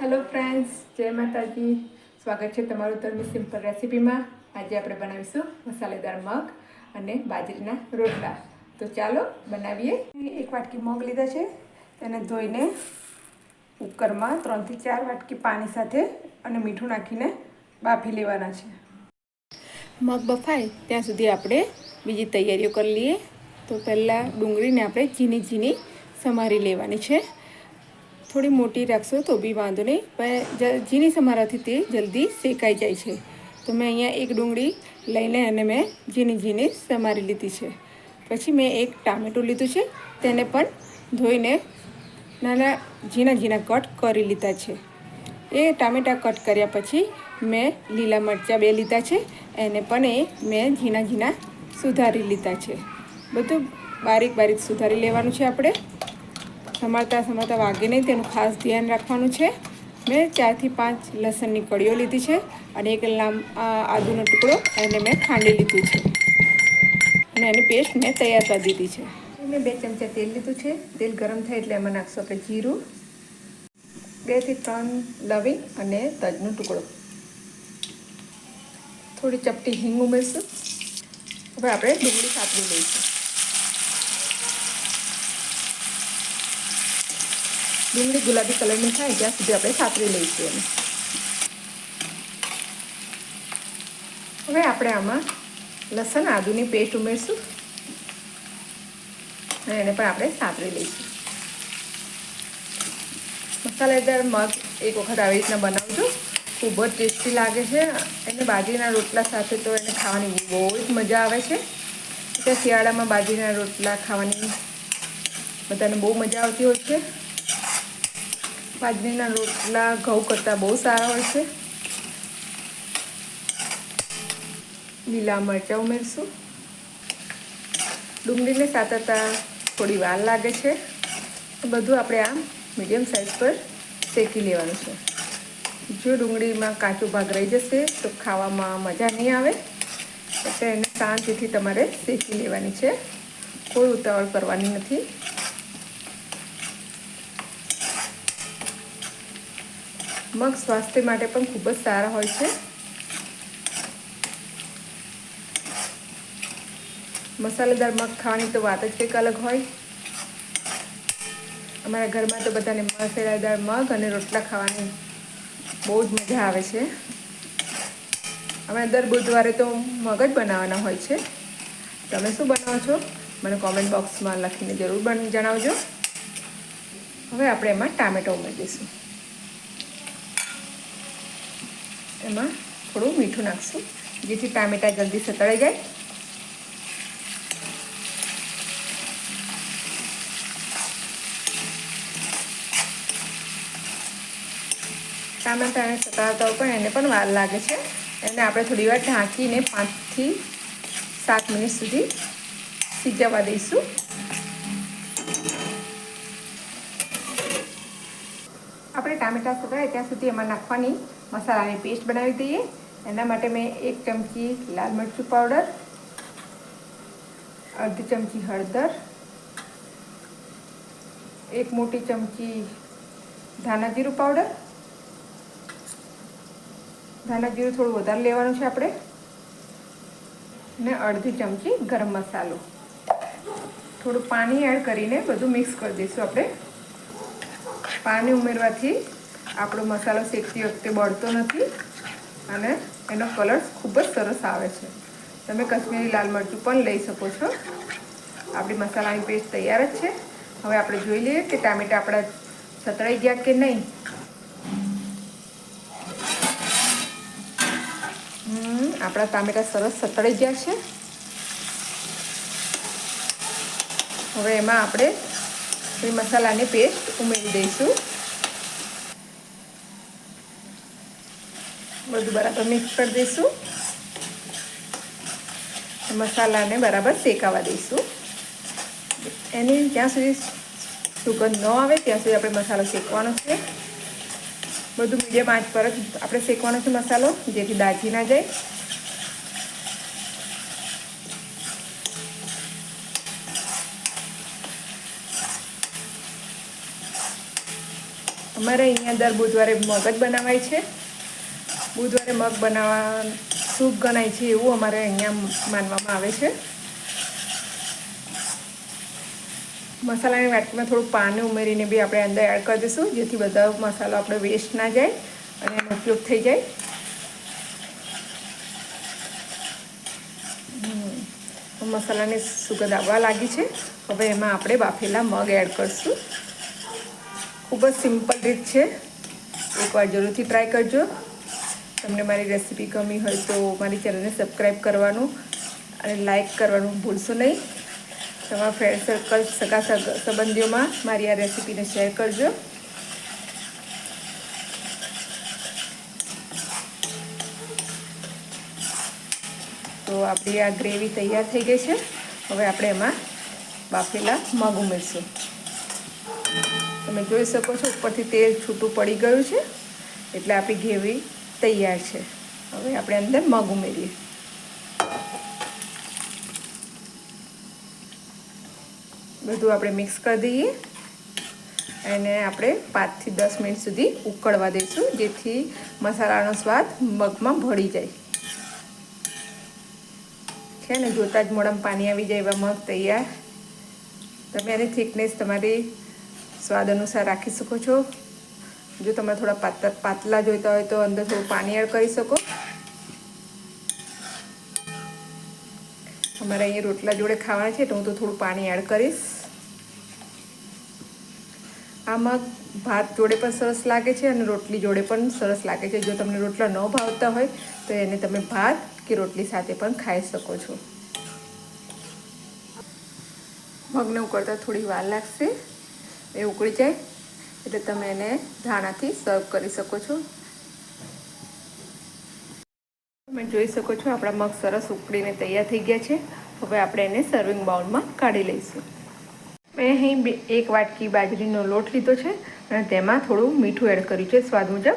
Hello friends જય માતાજી. સ્વાગત છે તમારું ધર્મી સિમ્પલ રેસીપીમાં આજે આપણે બનાવીશું મસાલેદાર મગ અને બાજરીના રોટલા. તો ચાલો બનાવીએ. એક વાટકી મગ લીધા છે. તેને ધોઈને કુકરમાં ત્રણથી ચાર વાટકી પાણી સાથે અને મીઠું નાખીને બાફી લેવાના છે. મગ બફાય ત્યાં સુધી આપણે બીજી તૈયારીઓ કરી લઈએ. તો પહેલાં ડુંગળીને આપણે ઝીણી ઝીણી સમારી લેવાની છે. થોડી મોટી રાખશો તો બી વાંધો નહીં. પણ ઝીણી સમારાથી તે જલ્દી શેકાઈ જાય છે. તો મેં અહીંયા એક ડુંગળી લઈને અને મેં ઝીણી ઝીણી સમારી લીધી છે. પછી મેં એક ટામેટું લીધું છે. તેને પણ ધોઈને નાના ઝીણા ઝીણા કટ કરી લીધા છે. એ ટામેટાં કટ કર્યા પછી મેં લીલા મરચાં બે લીધા છે. એને પણ એ મેં ઝીણા ઝીણા સુધારી લીધા છે. બધું બારીક બારીક સુધારી લેવાનું છે આપણે. સમારતા સમારતા વાગે નહીં તેનું ખાસ ધ્યાન રાખવાનું છે. મેં ચારથી પાંચ લસણની કળીઓ લીધી છે અને એક લાંબ આદુનો ટુકડો એને મેં ખાંડી લીધું છે. અને એની પેસ્ટ મેં તૈયાર કરી દીધી છે. મેં બે ચમચા તેલ લીધું છે. તેલ ગરમ થાય એટલે એમાં નાખશું આપણે જીરું બેથી ત્રણ લવિંગ અને તજનો ટુકડો. થોડી ચપટી હિંગ ઉમેરશું. હવે આપણે ડુંગળી કાપી લઈશું. ડુંગળી ગુલાબી કલરની થાય ત્યાં સુધી આપણે સાતરી લઈશું એને હવે આપણે આમાં લસણ આદુની પેસ્ટ ઉમેરશું. અને એને પણ આપણે સાતરી લઈશું. મસાલેદાર મગ એક વખત આવી રીતના બનાવજો. ખૂબ જ ટેસ્ટી લાગે છે. એને બાજરીના રોટલા સાથે તો એને ખાવાની બહુ જ મજા આવે છે. એટલે શિયાળામાં બાજરીના રોટલા ખાવાની બધાને બહુ મજા આવતી હોય છે. બાજરીના રોટલા, ઘઉં કરતાં બહુ સારા હોય છે. લીલા મરચાં ઉમેરશું. ડુંગળીને સાતરતા થોડી વાર લાગે છે. બધું આપણે આમ મીડિયમ સાઇઝ પર શેકી લેવાનું છે. જો ડુંગળીમાં કાચો ભાગ રહી જશે, તો ખાવામાં મજા નહીં આવે. એટલે એને શાંતિથી તમારે શેકી લેવાની છે. કોઈ ઉતાવળ કરવાની નથી. મગ સ્વાસ્થ્ય માટે પણ ખૂબ જ સારા હોય છે. મસાલેદાર મગ ખાવાની તો વાત જ કંઈક અલગ હોય. અમારા ઘરમાં તો બધાને મસાલેદાર મગ અને રોટલા ખાવાની બહુ જ મજા આવે છે. અમે દર બુધવારે તો મગ જ બનાવવાના હોય છે. તમે શું બનાવો છો? મને કોમેન્ટ બોક્સમાં લખીને જરૂર જણાવજો. હવે આપણે એમાં ટામેટો ઉમેરી દઈશું એમાં થોડું મીઠું નાખશું, જેથી ટામેટા જલ્દી સતળાઈ જાય. ટામેટાને સતળાતા પણ એને પણ વાર લાગે છે. એને આપણે થોડી વાર ઢાંકીને પાંચથી સાત મિનિટ સુધી સિજવા દઈશું. આપણે ટામેટા સુકાય ત્યાં સુધી એમાં નાખવાની મસાલાની પેસ્ટ બનાવી દઈએ. એના માટે મેં એક ચમચી લાલ મરચું પાવડર અડધી ચમચી હળદર, એક મોટી ચમચી ધાણા જીરું પાવડર ધાણા જીરું થોડું વધારે લેવાનું છે આપણે. ને અડધી ચમચી ગરમ મસાલો. થોડું પાણી એડ કરીને બધું મિક્સ કરી દઈશું આપણે. પાણી ઉમેરવાથી આપણો મસાલો શેકતી વખતે બળતો નથી અને એનો કલર ખૂબ જ સરસ આવે છે. તમે કશ્મીરી લાલ મરચું પણ લઈ શકો છો. આપણી મસાલાની પેસ્ટ તૈયાર જ છે. હવે આપણે જોઈ લઈએ કે ટામેટા આપણા સતળાઈ ગયા કે નહીં. આપણા ટામેટા સરસ સતળાઈ ગયા છે. હવે એમાં આપણે એ મસાલાની પેસ્ટ ઉમેરી દઈશું બધું બરાબર મિક્સ કરી દઈશું મસાલાને બરાબર શેકાવા દઈશું એની જ્યાં સુધી સુગંધ ન આવે ત્યાં સુધી આપણે મસાલો શેકવાનો છે બધું મીડિયમ આંચ પર જ આપણે શેકવાનો છે મસાલો જેથી દાજી ના જાય અમારે અહીંયા દર બુધવારે મગ જ બનાવાય છે. બુધવારે મગ બનાવવા શુભ ગણાય છે એવું અમારે અહીંયા માનવામાં આવે છે. મસાલાની વાટકીમાં થોડું પાણી ઉમેરીને બી આપણે અંદર એડ કરી દઈશું, જેથી બધા મસાલો આપણે વેસ્ટ ના જાય અને એનો ઉપયોગ થઈ જાય. મસાલાની સુગંધ આવવા લાગી છે. હવે એમાં આપણે બાફેલા મગ એડ કરશું. ખૂબ જ સિમ્પલ રીત છે. એકવાર જરૂરથી ટ્રાય કરજો. તમને મારી રેસીપી ગમી હોય તો મારી ચેનલને સબસ્ક્રાઈબ કરવાનું અને લાઈક કરવાનું ભૂલશો નહીં. તમારા ફ્રેન્ડ સર્કલ સગ- સંબંધીઓમાં મારી આ રેસીપીને શેર કરજો. તો આપણી આ ગ્રેવી તૈયાર થઈ ગઈ છે. હવે આપણે એમાં બાફેલા મગ ઉમેરશું. તમે જોઈ શકો છો, ઉપરથી તેલ છૂટું પડી ગયું છે. એટલે આપણી ઘેવી તૈયાર છે. હવે આપણે અંદર મગ ઉમેરીએ. બધું આપણે મિક્સ કરી દઈએ. એને આપણે પાંચથી દસ મિનિટ સુધી ઉકળવા દઈશું, જેથી મસાલાનો સ્વાદ મગમાં ભળી જાય. છે ને, જોતાં જ મોડમ પાણી આવી જાય એવા મગ તૈયાર. તમે એની થિકનેસ તમારી સ્વાદ અનુસાર રાખી શકો છો. જો તમે થોડા પાતળા પાતળા જોઈતા હોય તો અંદર થોડું પાણી એડ કરી શકો. અમારે અહીંયા રોટલા જોડે ખાવાના છે, તો હું તો થોડું પાણી એડ કરીશ. આ મગ ભાત જોડે પણ સરસ લાગે છે અને રોટલી જોડે પણ સરસ લાગે છે. જો તમને રોટલા ન ભાવતા હોય, તો એને તમે ભાત કે રોટલી સાથે પણ ખાઈ શકો છો. મગને ઉકળતા થોડી વાર લાગશે. એ ઉકળી જાય. એટલે તમે એને ધાણાથી સર્વ કરી શકો છો. તમે જોઈ શકો છો આપણા મગ સરસ ઉકળીને તૈયાર થઈ ગયા છે. હવે આપણે એને સર્વિંગ બાઉલમાં કાઢી લઈશું. મેં અહીં બે, એક વાટકી બાજરીનો લોટ લીધો છે અને તેમાં થોડું મીઠું એડ કર્યું છે સ્વાદ મુજબ.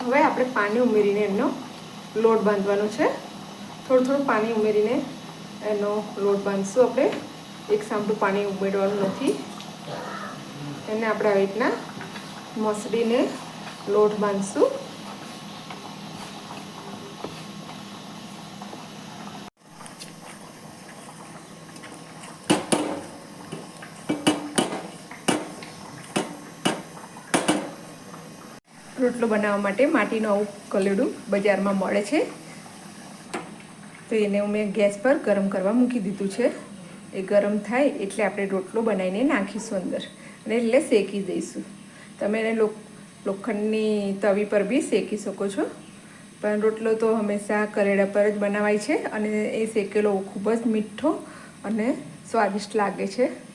હવે આપણે પાણી ઉમેરીને એમનો લોટ બાંધવાનો છે. થોડું થોડું પાણી ઉમેરીને એનો લોટ બાંધશું આપણે. એક સાંભળું પાણી ઉમેરવાનું નથી. એને આપણે આવી રીતના મસળીને લોટ બાંધશું. રોટલો બનાવવા માટે માટીનું આવું કલેડું બજારમાં મળે છે. તો એને હું મેં ગેસ પર ગરમ કરવા મૂકી દીધું છે. એ ગરમ થાય એટલે આપણે રોટલો બનાવીને નાખીશું અંદર. અને એટલે શેકી દઈશું. તમે એને લોખંડની તવી પર બી શેકી શકો છો. પણ રોટલો તો હંમેશા કરેડા પર જ બનાવાય છે અને એ શેકેલો ખૂબ જ મીઠો અને સ્વાદિષ્ટ લાગે છે.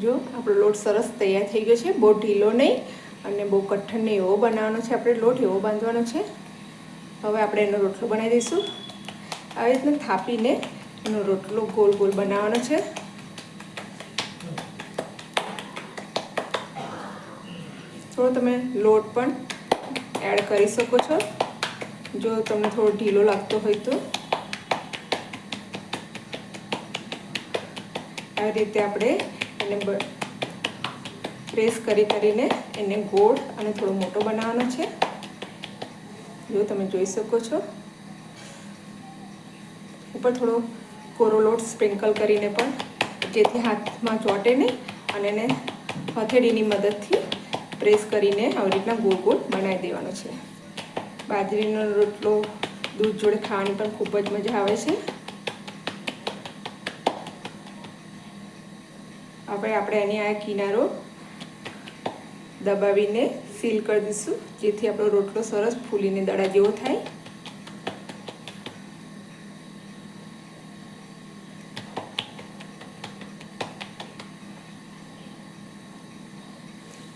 જો, આપણો લોટ સરસ તૈયાર થઈ ગયો છે. બહુ ઢીલો નહીં અને બહુ કઠણ નહીં. એવો બનાવવાનો છે. આપણે લોટ એવો બાંધવાનો છે. હવે આપણે એનો રોટલો બનાવી દઈશું. આવી રીતના થાપીને એનો રોટલો ગોલ ગોલ બનાવવાનો છે. થોડો તમે લોટ પણ એડ કરી શકો છો. જો તમને થોડો ઢીલો લાગતો હોય તો. આવી રીતે આપણે એને પ્રેસ કરી કરીને એને ગોળ અને થોડો મોટો બનાવવાનો છે. જો તમે જોઈ શકો છો. ઉપર થોડો કોરો લોટ સ્પ્રિંકલ કરીને પણ જેથી હાથમાં ચોંટે નહીં અને એને હથેળીની મદદથી પ્રેસ કરીને આવી રીતના ગોળ ગોળ બનાવી દેવાનો છે. બાજરીનો રોટલો, દૂધ જોડે ખાવાની પણ ખૂબ જ મજા આવે છે. આપણે આપણે એની આ કિનારો દબાવીને સીલ કરી દઈશું, જેથી આપણો રોટલો સરસ ફૂલીને દડા જેવો થાય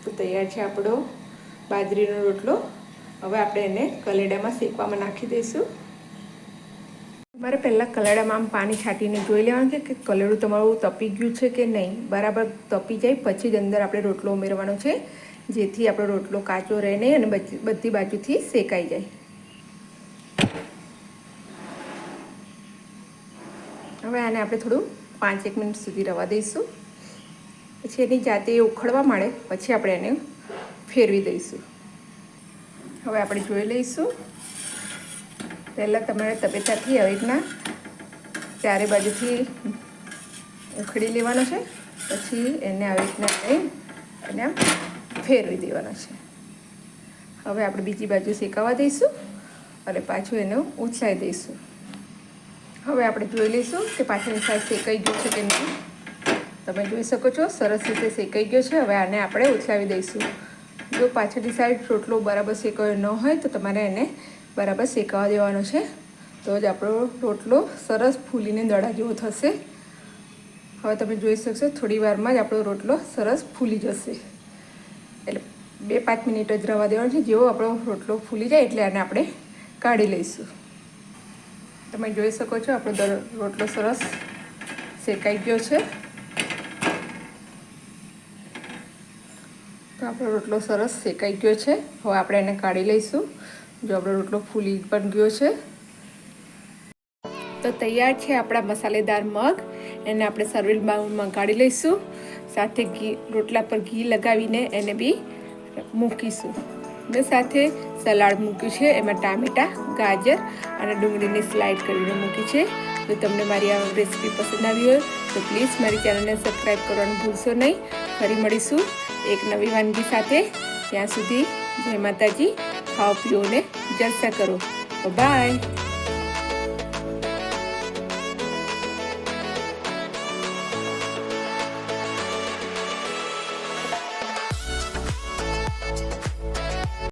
તો તૈયાર છે આપણો બાજરીનો રોટલો. હવે આપણે એને કલેડામાં શેકવામાં નાખી દઈશું. મારે પહેલાં કલેડામાં આમ પાણી છાંટીને જોઈ લેવાનું છે કે કલેડું તમારું તપી ગયું છે કે નહીં? બરાબર તપી જાય, પછી જ અંદર આપણે રોટલો ઉમેરવાનો છે, જેથી આપણો રોટલો કાચો રહે નહીં અને બધી બાજુથી શેકાઈ જાય. હવે આને આપણે થોડું પાંચ એક મિનિટ સુધી રવા દઈશું. પછી એની જાતે એ ઉખડવા માંડે. પછી આપણે એને ફેરવી દઈશું. હવે આપણે જોઈ લઈશું. પહેલાં તમારે તપેતાથી આવી રીતના ચારે બાજુથી ઉખડી લેવાનો છે. પછી એને આવી રીતના આમ ફેરવી દેવાનો છે. હવે આપણે બીજી બાજુ શેકાવા દઈશું અને પાછું એને ઉછાઈ દઈશું. હવે આપણે જોઈ લઈશું કે પાછળની સાઈડ શેકાઈ ગયું છે કે નહીં. તમે જોઈ શકો છો, સરસ રીતે શેકાઈ ગયો છે. હવે આને આપણે ઉછાવી દઈશું. જો પાછળની સાઈડ રોટલો બરાબર શેકાયો ન હોય તો તમારે એને બરાબર શેકાવા દેવાનો છે. તો જ આપણો રોટલો સરસ ફૂલીને દડા જેવો થશે. હવે તમે જોઈ શકશો, થોડી વારમાં જ આપણો રોટલો સરસ ફૂલી જશે. એટલે બે પાંચ મિનિટ જ રવા દેવાનો છે. જેવો આપણો રોટલો ફૂલી જાય એટલે આને આપણે કાઢી લઈશું. તમે જોઈ શકો છો, આપણો રોટલો સરસ શેકાઈ ગયો છે. તો આપણો રોટલો સરસ શેકાઈ ગયો છે. હવે આપણે એને કાઢી લઈશું. જો આપણો રોટલો ફૂલી પણ ગયો છે. તો તૈયાર છે આપણા મસાલેદાર મગ. એને આપણે સર્વિંગ બાઉલમાં કાઢી લઈશું. સાથે ઘી, રોટલા પર ઘી લગાવીને એને બી મૂકીશું. મેં સાથે સલાડ મૂક્યું છે. એમાં ટામેટાં, ગાજર અને ડુંગળીની સ્લાઇડ કરીને મૂકી છે. જો તમને મારી આ રેસીપી પસંદ આવી હોય તો પ્લીઝ મારી ચેનલને સબસ્ક્રાઈબ કરવાનું ભૂલશો નહીં. ફરી મળીશું. એક નવી વાનગી સાથે ત્યાં સુધી જય માતાજી ખાઓ પીઓ ને જલસા કરો. બાય.